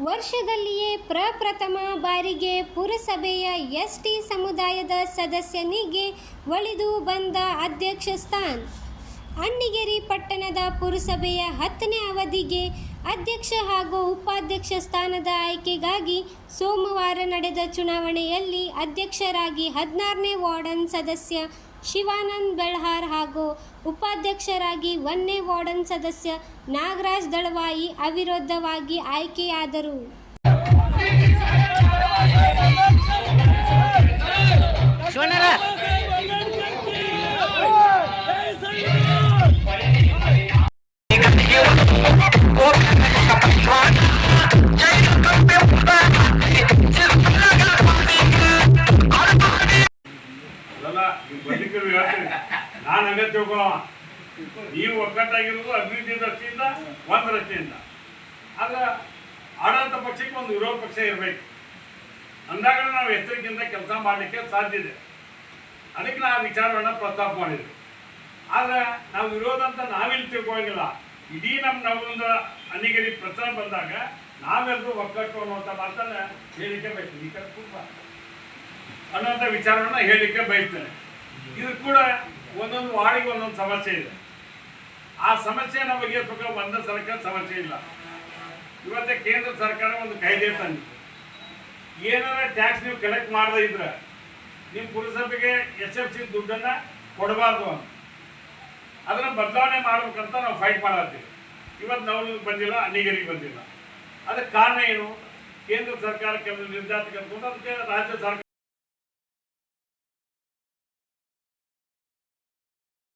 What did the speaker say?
ವರ್ಷದಲ್ಲಿಯೇ ಪ್ರಪ್ರಥಮ ಬಾರಿಗೆ ಪುರಸಭೆಯ ಎಸ್ ಟಿ ಸಮುದಾಯದ ಸದಸ್ಯನಿಗೆ ಒಳಿದು ಬಂದ ಅಧ್ಯಕ್ಷ ಸ್ಥಾನ. ಅಣ್ಣಿಗೇರಿ ಪಟ್ಟಣದ ಪುರಸಭೆಯ ಹತ್ತನೇ ಅವಧಿಗೆ ಅಧ್ಯಕ್ಷ ಹಾಗೂ ಉಪಾಧ್ಯಕ್ಷ ಸ್ಥಾನದ ಆಯ್ಕೆಗಾಗಿ ಸೋಮವಾರ ನಡೆದ ಚುನಾವಣೆಯಲ್ಲಿ ಅಧ್ಯಕ್ಷರಾಗಿ ಹದಿನಾರನೇ ವಾರ್ಡನ್ ಸದಸ್ಯ ಶಿವಾನಂದ್ ಬೆಳ್ಹಾರ್ ಹಾಗೂ ಉಪಾಧ್ಯಕ್ಷರಾಗಿ ವನ್ನೇ ವಾರ್ಡನ್ ಸದಸ್ಯ ನಾಗರಾಜ್ ದಳವಾಯಿ ಅವಿರೋಧವಾಗಿ ಆಯ್ಕೆಯಾದರು. ನಾನು ಹಂಗ ತಿಳ್ಕೊಳ ನೀವು ಒಗ್ಗಟ್ಟಾಗಿರೋದು ಅಭಿವೃದ್ಧಿ ದೃಷ್ಟಿಯಿಂದ ಒಂದು ದೃಷ್ಟಿಯಿಂದ ಆಗ ಆಡಳಿತ ಪಕ್ಷಕ್ಕೆ ಒಂದು ವಿರೋಧ ಪಕ್ಷ ಇರಬೇಕು. ಅಂದಾಗ ನಾವು ಎಚ್ಚರಿಕೆಯಿಂದ ಕೆಲಸ ಮಾಡಲಿಕ್ಕೆ ಸಾಧ್ಯ ಇದೆ. ಅದಕ್ಕೆ ನಾವು ವಿಚಾರವನ್ನು ಪ್ರಸ್ತಾಪ ಮಾಡಿದ್ವಿ ಆದರೆ ನಾವು ವಿರೋಧ ಅಂತ ನಾವಿಲ್ಲಿ ತಿಳ್ಕೊಳ್ಳಂಗಿಲ್ಲ ಇಡೀ ನಮ್ಮ ಒಂದು ಅನಿಗರಿ ಪ್ರಚಾರ ಬಂದಾಗ ನಾವೆಲ್ಲರೂ ಒಗ್ಗಟ್ಟು ಅನ್ನುವಂಥ ಮಾತನ್ನ ಹೇಳಿಕೆ ಬಯಸ್ತೀನಿ ಈ ಕಡೆ ಕೂಪ ವಿಚಾರವನ್ನು ಹೇಳಲಿಕ್ಕೆ ಬಯಸ್ತೇನೆ. ಇದು ಕೂಡ ಒಂದೊಂದು ವಾರ್ಡಿಗೆ ಒಂದೊಂದು ಸಮಸ್ಯೆ ಇದೆ. ಆ ಸಮಸ್ಯೆ ನಮಗೆ ಬಂದ ಸರ್ಕಾರ ಸಮಸ್ಯೆ ಇಲ್ಲ. ಇವತ್ತೇ ಕೇಂದ್ರ ಸರ್ಕಾರ ಒಂದು ಕಾಯ್ದೆ ತಂದಿತ್ತು ಏನಾರ ಟ್ಯಾಕ್ಸ್ ನೀವು ಕಲೆಕ್ಟ್ ಮಾಡದೇ ಇದ್ರೆ ನಿಮ್ಮ ಪುರಸಭೆಗೆ ಎಸ್ ಎಫ್ ಸಿ ದುಡ್ಡನ್ನ ಕೊಡಬಾರ್ದು ಅಂತ. ಅದನ್ನು ಬದಲಾವಣೆ ಮಾಡ್ಬೇಕಂತ ನಾವು ಫೈಟ್ ಮಾಡತ್ತೀವಿ. ಇವತ್ತು ನಾವು ಬಂದಿಲ್ಲ ಅನಿಗರಿಗೆ ಬಂದಿಲ್ಲ. ಅದಕ್ಕೆ ಕಾರಣ ಏನು? ಕೇಂದ್ರ ಸರ್ಕಾರ ಕೆಲವು ನಿರ್ಧಾರಕ್ಕೆ ಅದಕ್ಕೆ ರಾಜ್ಯ ಸರ್ಕಾರ